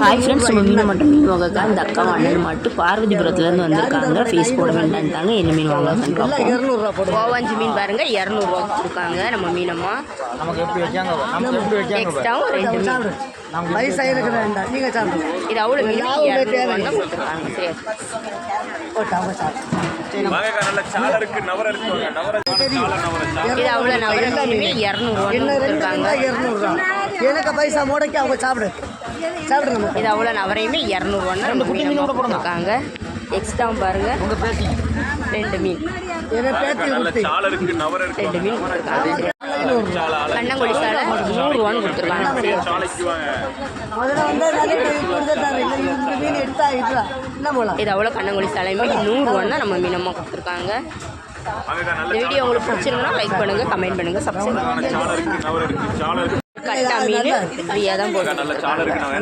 Hi friends நம்ம மீனை மட்டும் மீன் வாங்கக்கா இந்த அக்கா அண்ணன் மட்டும் பார்வதிபுரத்துலேருந்து வந்திருக்காங்க. ஃபேஸ் போட வேண்டான்ட்டாங்க என்ன மீன் வாங்கலாம்னு பார்ப்போம். கோவாஞ்சி மீன் பாருங்க இரநூறுவா கொடுத்துருக்காங்க. நம்ம மீனம்மா. நமக்கு எப்படி வச்சாங்க நமக்கு எப்படி வச்சாங்க எக்ஸ்ட்ராவும் ரெண்டு மீன். வயசாயிருக்கு வேண்டாம். நீங்கள் சாப்பிடுங்க இது அவ்வளோ மீன். கொடுத்துருக்காங்க. சரி. போட்டு அவங்க சாப்பிடு வாங்கக்கா நல்ல சாலை இருக்கு நவர இருக்குவாங்க நவர சாலை நவர சாலை இது அவ்வளோ நவர இரநூறுவா? எனக்கு பைசா முடக்கி அவங்க சாப்பிடு. சாப்பிடுங்க இது அவ்வளோ நவரையுமே இரநூறுவான்னு ரெண்டு மீன் எனக்கு பேத்தி. நல்ல ஊற்றி சாலை இருக்கு நவர இருக்கு. ரெண்டு மீன் கொடுத்துருக்காங்க. கண்ணங்குடி சாலை நூறுரூவான்னு கொடுத்துருக்காங்க. மீன் இது அவ்வளோ கண்ணங்குடி சாலையுமே நூறுரூவான்னு நம்ம மீனம்மா கொடுத்துருக்காங்க. இந்த வீடியோ உங்களுக்கு பிடிச்சிருந்தா லைக் பண்ணுங்க கமெண்ட் பண்ணுங்க சப்ஸ்கிரைப் சாலை மீன். ஃப்ரீயாக தான் போடுறோம்